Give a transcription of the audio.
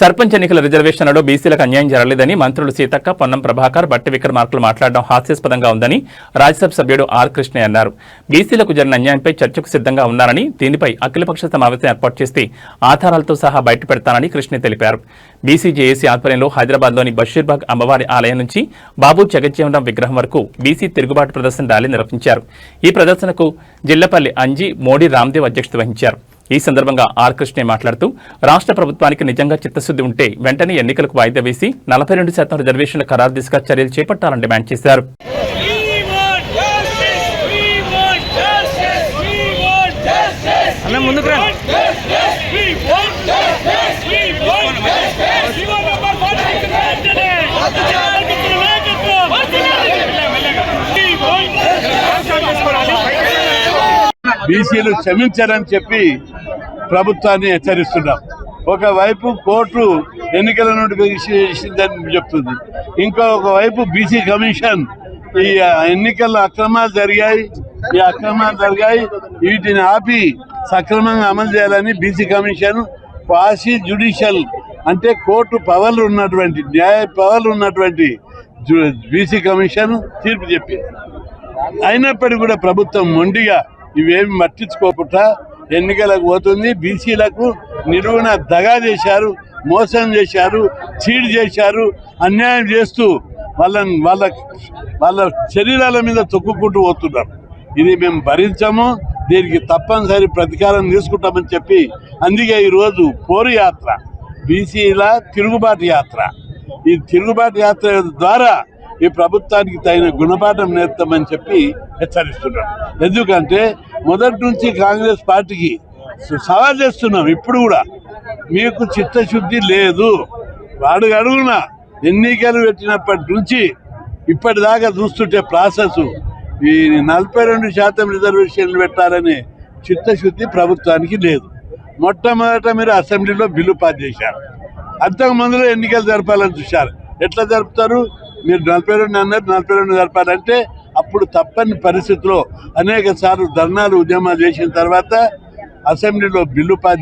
సర్పంచ్ ఎన్నికల రిజర్వేషన్లలో బీసీలకు అన్యాయం జరగలేదని మంత్రులు సీతక్క పొన్నం ప్రభాకర్ బట్టి విక్రమార్కులు మాట్లాడడం హాస్యాస్పదంగా ఉందని రాజ్యసభ సభ్యుడు ఆర్ కృష్ణ అన్నారు. బీసీలకు జరిగిన అన్యాయంపై చర్చకు సిద్ధంగా ఉన్నారని దీనిపై అఖిలపక్ష సమావేశం ఏర్పాటు చేస్తే ఆధారాలతో సహా బయటపెడతానని కృష్ణ తెలిపారు. బీసీ జేఏసీ ఆధ్వర్యంలో హైదరాబాద్లోని బషీర్బాగ్ అమ్మవారి ఆలయం నుంచి బాబు జగజ్జీవనం విగ్రహం వరకు బీసీ తిరుగుబాటు ప్రదర్శన ర్యాలీ నిర్వహించారు. ఈ ప్రదర్శనకు జిల్లపల్లి అంజి మోడీ రామ్దేవ్ అధ్యక్షత వహించారు. ఈ సందర్భంగా ఆర్ కృష్ణే మాట్లాడుతూ రాష్ట్ర ప్రభుత్వానికి నిజంగా చిత్తశుద్ధి ఉంటే వెంటనే ఎన్నికలకు వాయిదా వేసి నలభై రెండు శాతం రిజర్వేషన్ల ఖరారు దిశగా చర్యలు చేపట్టాలని డిమాండ్ చేశారు. ముందుకు రా. బీసీలు క్షమించారని చెప్పి ప్రభుత్వాన్ని హెచ్చరిస్తున్నాం. ఒకవైపు కోర్టు ఎన్నికల నోటిఫికేషన్ చెప్తుంది. ఇంకొక వైపు బీసీ కమిషన్ ఈ ఎన్నికల్లో అక్రమాలు జరిగాయి. ఈ అక్రమాలు జరిగాయి. వీటిని ఆపి సక్రమంగా అమలు చేయాలని బీసీ కమిషన్ క్వాసి జ్యుడిషియల్ అంటే కోర్టు పవర్లు ఉన్నటువంటి న్యాయ పవర్లు ఉన్నటువంటి బీసీ కమిషన్ తీర్పు చెప్పింది. అయినప్పటికీ కూడా ప్రభుత్వం మొండిగా ఇవేమి పట్టించుకోకుండా ఎన్నికలకు పోతుంది. బీసీలకు నిలువున దగా చేశారు మోసం చేశారు చీడ్ చేశారు అన్యాయం చేస్తూ వాళ్ళని వాళ్ళ వాళ్ళ శరీరాల మీద తొక్కుకుంటూ పోతున్నారు. ఇది మేము భరించము దీనికి తప్పనిసరి ప్రతీకారం తీసుకుంటామని చెప్పి అందుకే ఈరోజు పోరు యాత్ర బీసీల తిరుగుబాటు యాత్ర. ఈ తిరుగుబాటు యాత్ర ద్వారా ఈ ప్రభుత్వానికి తగిన గుణపాఠం నేర్తామని చెప్పి హెచ్చరిస్తున్నాం ఎందుకంటే మొదటి నుంచి కాంగ్రెస్ పార్టీకి సవాల్ చేస్తున్నాం ఇప్పుడు కూడా. మీకు చిత్తశుద్ధి లేదు. వాడు అడుగున? ఎన్నికలు పెట్టినప్పటి నుంచి ఇప్పటిదాకా చూస్తుంటే ప్రాసెస్. ఈ నలభై రెండు శాతం రిజర్వేషన్లు పెట్టాలనే చిత్తశుద్ధి ప్రభుత్వానికి లేదు. మొట్టమొదట మీరు అసెంబ్లీలో బిల్లు పాస్ చేశారు. అంతకు ముందులో ఎన్నికలు జరపాలని చూశారు. ఎట్లా జరుపుతారు? మీరు నలభై రెండు అన్నారు నలభై రెండు జరపాలంటే అప్పుడు తప్పని పరిస్థితిలో అనేక సార్లు ధర్నాలు ఉద్యమాలు చేసిన తర్వాత అసెంబ్లీలో బిల్లు పాస్